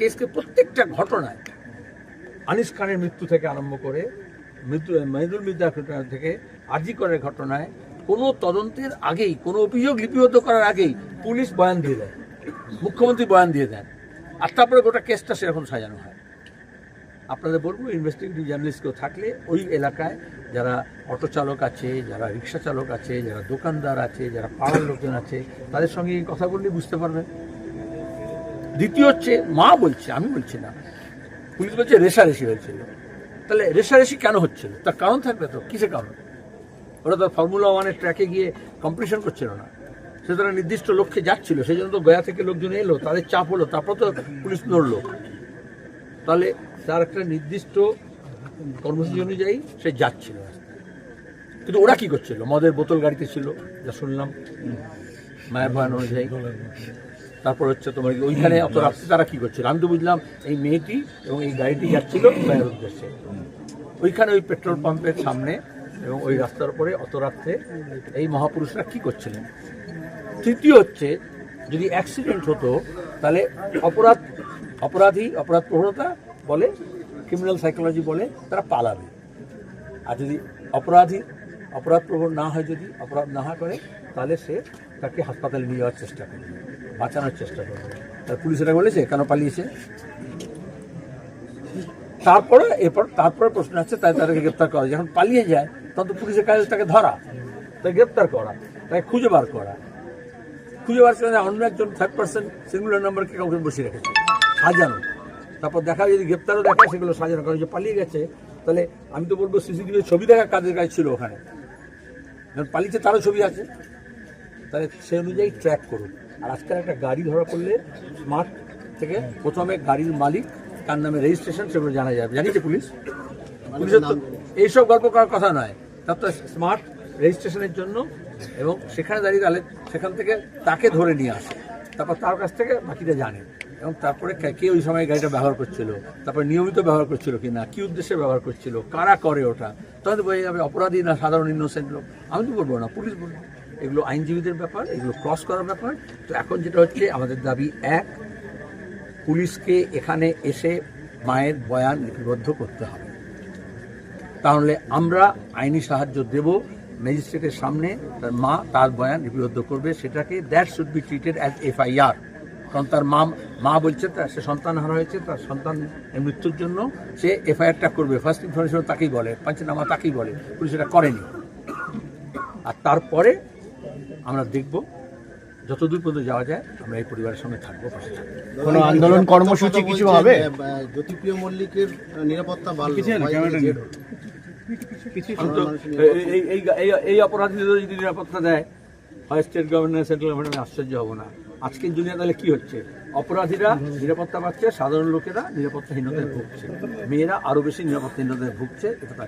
কেসকে প্রত্যেকটা ঘটনায় আনিস খানের মৃত্যু থেকে আরম্ভ করে মৃত্যু, মহিদুল মির্জা ঘটনা থেকে আরজি করার ঘটনায় কোনো তদন্তের আগেই, কোনো অভিযোগ লিপিবদ্ধ করার আগেই পুলিশ বয়ান দিয়ে দেয়, মুখ্যমন্ত্রী বয়ান দিয়ে দেন। আর তারপরে গোটা কেসটা সেরকম সাজানো হয়। আপনাদের বলব ইনভেস্টিগেটিভ জার্নালিস্ট কেউ থাকলে ওই এলাকায় যারা অটো চালক আছে, যারা রিক্সা চালক আছে, যারা দোকানদার আছে, যারা পাড়ার লোকজন আছে, তাদের সঙ্গে কথা বললে বুঝতে পারবেন। দ্বিতীয় হচ্ছে মা বলছে, আমি বলছি না। পুলিশ বলছে রেশারেশি হয়েছিল। তাহলে রেশারেশি কেন হচ্ছিল? তার কারণ থাকবে তো, কিসের কারণ? ওরা তো ফর্মুলা ওয়ানের ট্র্যাকে গিয়ে কম্পিটিশন করছিল না। সে তারা নির্দিষ্ট লক্ষ্যে যাচ্ছিল, সেই জন্য তো গয়া থেকে লোকজন এলো, তাদের চাপ হলো, তারপর তো পুলিশ লড়লো তাহলে তার একটা নির্দিষ্ট কর্মসূচি অনুযায়ী সে যাচ্ছিল কিন্তু ওরা কি করছিল? মদের বোতল গাড়িতে ছিল, যা শুনলাম। মায়ের ভয়ান অনুযায়ী। তারপর হচ্ছে তোমার ওইখানে অত রাত্রে তারা কি করছিল আমি তো বুঝলাম এই মেয়েটি এবং এই গাড়িটি যাচ্ছিল গয়ার উদ্দেশ্যে। ওইখানে ওই পেট্রোল পাম্পের সামনে এবং ওই রাস্তার উপরে অত রাত্রে এই মহাপুরুষরা কি করছিলেন? তৃতীয় হচ্ছে যদি অ্যাক্সিডেন্ট হতো তাহলে অপরাধ অপরাধী অপরাধ প্রবণতা বলে ক্রিমিনাল সাইকোলজি বলে তারা পালাবে। আর যদি অপরাধী অপরাধ প্রবণ না হয় যদি অপরাধ না করে তাহলে সে তাকে হাসপাতালে নিয়ে যাওয়ার চেষ্টা করবে। বাঁচানোর চেষ্টা করবে। পুলিশ এটা বলেছে, কেন পালিয়েছে? তারপরে, এরপর তারপরে প্রশ্ন আছে তাই তাদেরকে গ্রেপ্তার করা যখন পালিয়ে যায়, তখন তো পুলিশের কাজ তাকে ধরা, তাকে গ্রেপ্তার করা, তাকে খুঁজে বার করা। খুঁজে বার করে অন্য একজন থার্ড পার্সন সিঙ্গুলার নাম্বারকে কাউকে বসিয়ে রেখেছে, সাজানো। তারপর দেখা যদি গ্রেপ্তারও দেখা সেগুলো সাজানো। কারণ যে পালিয়ে গেছে, তাহলে আমি তো বলব সিসিটিভির ছবি দেখা কাদের কাজ ছিল ওখানে। পালিয়েছে, তারও ছবি আছে। তাহলে সে অনুযায়ী ট্র্যাক করুন। আর আজকাল একটা গাড়ি ধরা পড়লে স্মার্ট থেকে প্রথমে গাড়ির মালিক, তার নামে রেজিস্ট্রেশন সেগুলো জানা যাবে। জানিয়েছে পুলিশ? পুলিশের এইসব গল্প করার কথা নয়। তার তো স্মার্ট রেজিস্ট্রেশনের জন্য এবং সেখানে দাঁড়িয়ে তাহলে সেখান থেকে তাকে ধরে নিয়ে আসে। তারপর তার কাছ থেকে বাকিটা জানে। এবং তারপরে কে- ওই সময় গাড়িটা ব্যবহার করছিল? তারপরে নিয়মিত ব্যবহার করছিল কি না কী উদ্দেশ্যে ব্যবহার করছিল? কারা করে ওটা? তখন তো বোঝা যাবে, অপরাধী না সাধারণ ইনোসেন্ট লোক? আমি তো বলব না, পুলিশ বলব। এগুলো আইনজীবীদের ব্যাপার, এগুলো ক্রস করার ব্যাপার। তো এখন যেটা হচ্ছে, আমাদের দাবি এক, পুলিশকে এখানে এসে মায়ের বয়ান লিপিবদ্ধ করতে হবে। তাহলে আমরা আইনি সাহায্য দেব, ম্যাজিস্ট্রেটের সামনে তার মা তার বয়ান লিপিবদ্ধ করবে, সেটাকে that should be treated as FIR কারণ তার মা মা বলছে তার সে সন্তান হারা হয়েছে, তার সন্তান মৃত্যুর জন্য সে এফআইআরটা করবে। ফার্স্ট ইনফরমেশন তাকেই বলে, পাঞ্চনামা তাকেই বলে, পুলিশ এটা করেনি। আর তারপরে আমরা দেখব। যতদূর পর্যন্ত যাওয়া যায় আমরা এই পরিবারের সঙ্গে থাকব পাশে থাকব। কোনো আন্দোলন কর্মসূচি কিছু হবে? জ্যোতিপ্রিয় মল্লিকের নিরাপত্তা এই- অপরাধীদের যদি নিরাপত্তা দেয় হয় স্টেট গভর্নমেন্ট সেন্ট্রাল গভর্নমেন্ট আমি আশ্চর্য হব না। আজকের দুনিয়া তাহলে কি হচ্ছে? অপরাধীরা নিরাপত্তা পাচ্ছে সাধারণ লোকেরা নিরাপত্তাহীনতায় ভুগছে। মেয়েরা আরও বেশি নিরাপত্তাহীনতায় ভুগছে এটা